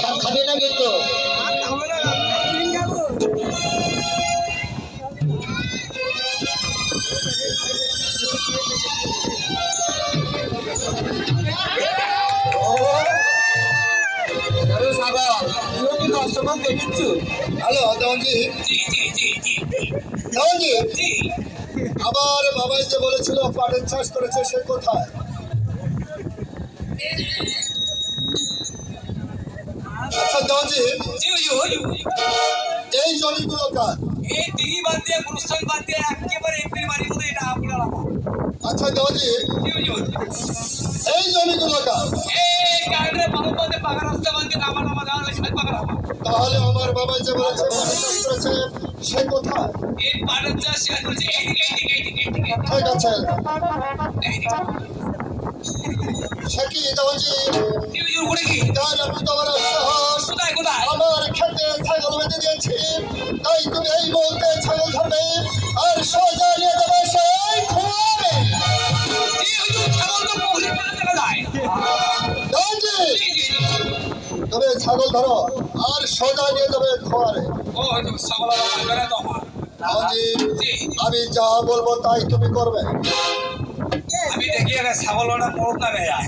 খাম খাবে না কিন্তু। হ্যালো দেওয়ানজি দেওয়ানজি আবার বাবাই যে বলেছিল, পাটের চাষ করেছে, সে কোথায়? এই জমিগুলো কার? এই দিঘি বাদ দিয়ে গুরুস্থান বাদ দিয়ে একেবারে এমপির বাড়ির মধ্যে এটা আপনার আচ্ছা দেওয়ানজি জি এই জমিগুলো কার? এই কারণে মানব বাদে পাকা রাস্তা বাদ দিয়ে নামা নামা দেওয়া লাগছে পাকা নামা তাহলে আমার বাবাই যে বলেছে পাটের চাষ করেছে সে কোথায়? এই পাটের চাষ শেয়ার করেছে এইদিকে এইদিকে এইদিকে এইদিকে। ঠিক আছে। সে কি হুজুর করে কি? তাহলে আপনি তো আমার সাহস কোথায় কোথায়? আমার খেতে ছাগল বেঁধে দিয়েছি। তাই তুমি এই মুহূর্তে ছাগল ধরবে আর সোজা নিয়ে যাবে সেই খুয়াবে। ছাগল তো পুকুরে যায়। তুমি ছাগল ধরো আর সোজা নিয়ে যাবে খোয়ারে। ও ছাগল আমার তো আমার আমি যা বলব তাই তুমি করবে। আমি দেখি ছাগল ওটা না যায়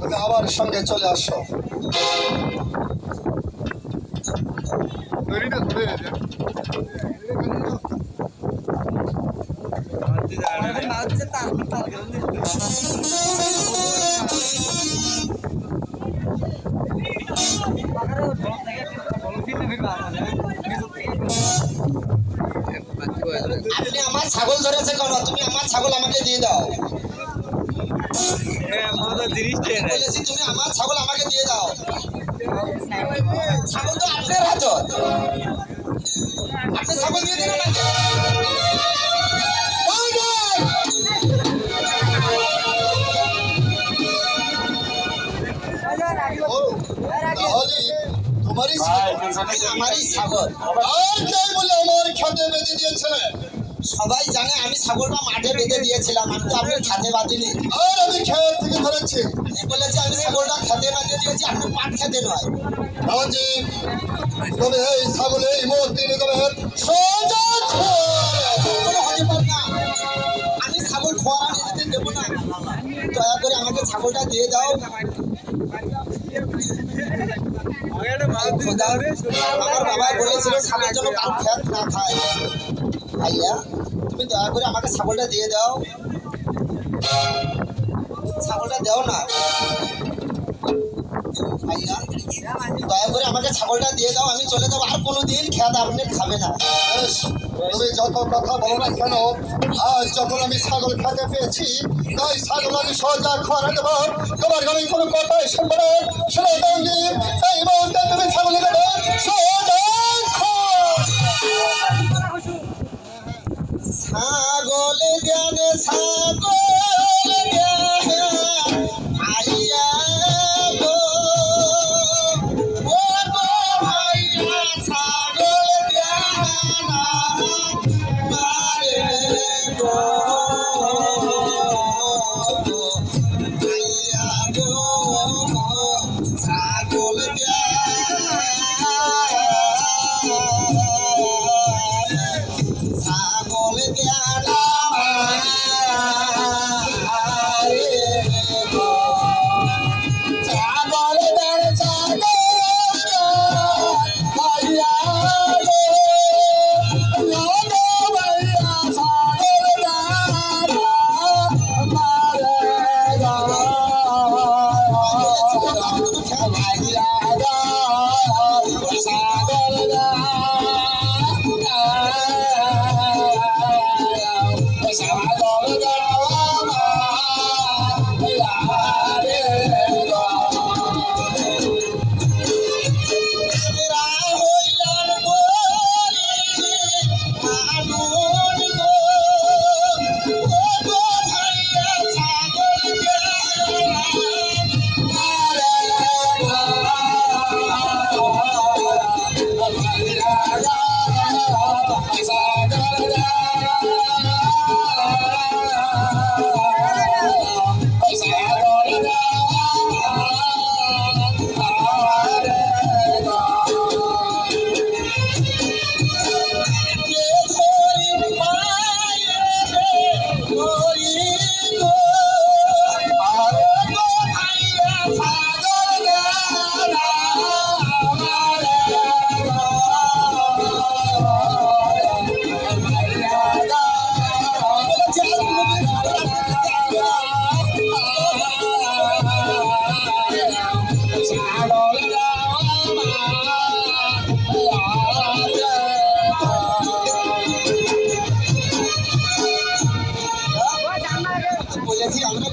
তুমি আমার সঙ্গে চলে আসো। আপনি আমার ছাগল ধরেছে কেন তুমি আমার ছাগল আমাকে দিয়ে দাও। বলেছি তুমি আমার ছাগল আমাকে দিয়ে দাও। ছাগল তো আপনার হাত আপনি ছাগল দিয়ে দিন আমাকে। ওই যে! ও, তাহলে তোমারই ছাগল। আমারই ছাগল। আর কে বলে আমার খেতে বেঁধে দিয়েছে? সবাই জানে আমি ছাগলটা মাঠে বেঁধে দিয়েছিলাম আমি তো আপনার খাতে বাঁধিনি। আর আমি খেত থেকে ধরেছি। আমি বলেছি আমি ছাগলটা খেতে বাঁধে দিয়েছি আপনি পাট খেতে নয়। রাজি তবে এই ছাগল এই মুহূর্তে হতে না। আমি ছাগল খোয়ারা যেতে দেবো না। দয়া করে আমাকে ছাগলটা দিয়ে দাও। আমার বাবা বলেছিল ছাগল যেন কাল খেত না খায়। ভাইয়া, তুমি দয়া করে আমাকে ছাগলটা দিয়ে দাও। ছাগলটা দাও না। ভাইয়া, দয়া করে আমাকে ছাগলটা দিয়ে দাও, আমি চলে যাব। আর কোনো দিন খেত আপনি খাবে না। তুমি যত কথা বলো না কেন, আজ যখন আমি ছাগল খেতে পেয়েছি, তাই ছাগল আমি সোজা খোয়ারে দেবো। তোমার আমি কোনো কথাই শুনব না। শুনে জ্ঞানে ছাগল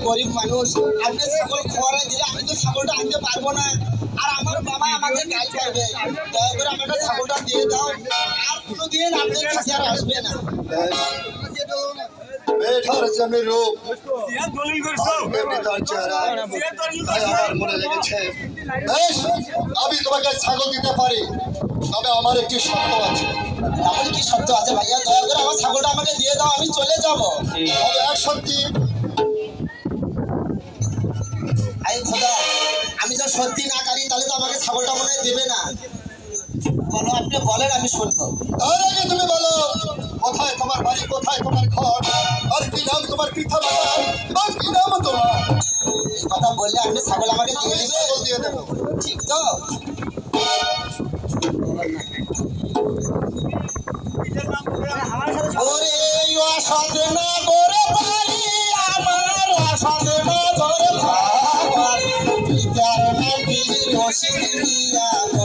গরিব মানুষ। আপনি ছাগল খোয়ারে দিলে আমি তো ছাগলটা আনতে পারব না। আর আমার বাবা আমাকে গাল করবে দয়া করে আমাকে ছাগলটা দিয়ে দাও। আর কোনোদিন আপনার কাছে আর আসবে না। বেঠার জমির রূপ। আমার মনে লেগেছে। বেশ আমি তোমাকে ছাগল দিতে পারি। তবে আমার একটি শর্ত আছে। আমার কি শব্দ আছে ভাইয়া? দয়া করে আমার ছাগলটা আমাকে দিয়ে দাও আমি চলে যাব। তবে এক সত্যি আই খোদা আমি তো সত্যি না করি তাহলে তো আমাকে ছাগলটা মনে হয় দেবে না। বলো আপনি বলেন আমি শুনব। তার আগে তুমি বলো কোথায় তোমার বাড়ি কোথায় তোমার ঘর? আর কি নাম তোমার পিতা মাতা? বা কি নাম তোমার? এই কথা বললে আপনি ছাগল আমাকে দিয়ে দিবে দিয়ে দেবো। ঠিক তো? ওরে অসদে না 你我心里呀。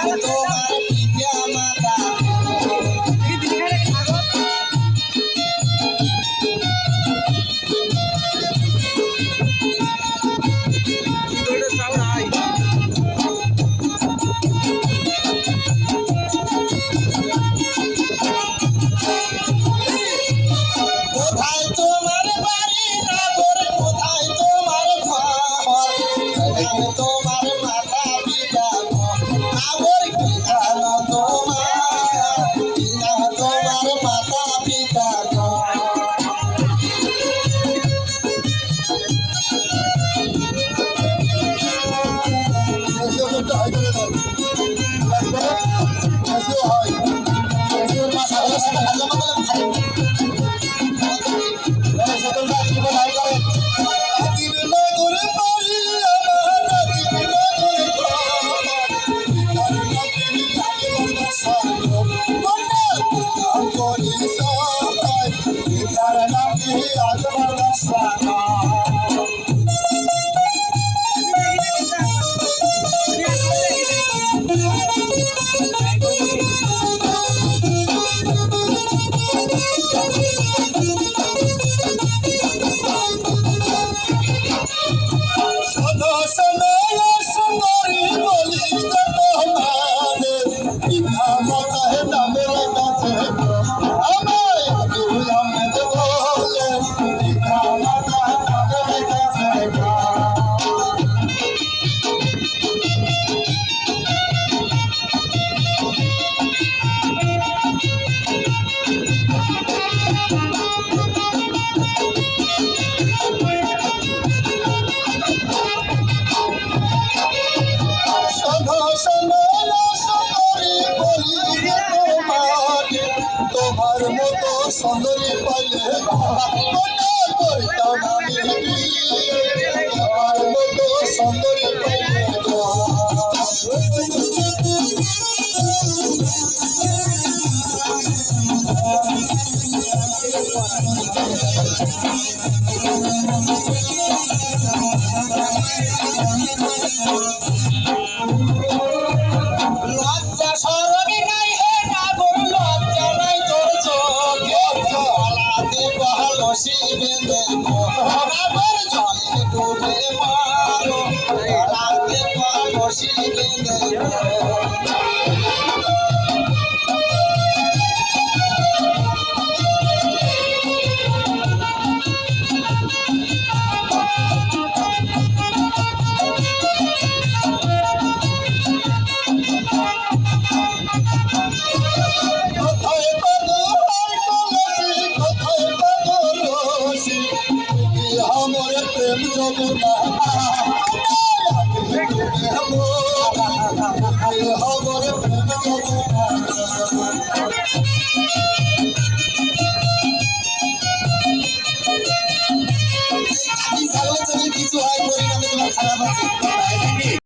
নাম thank সুন্দরী পাইলে মনে করিতাম আমার মতো সুন্দরী পাইলে তুমি আমার প্রেম যমুনা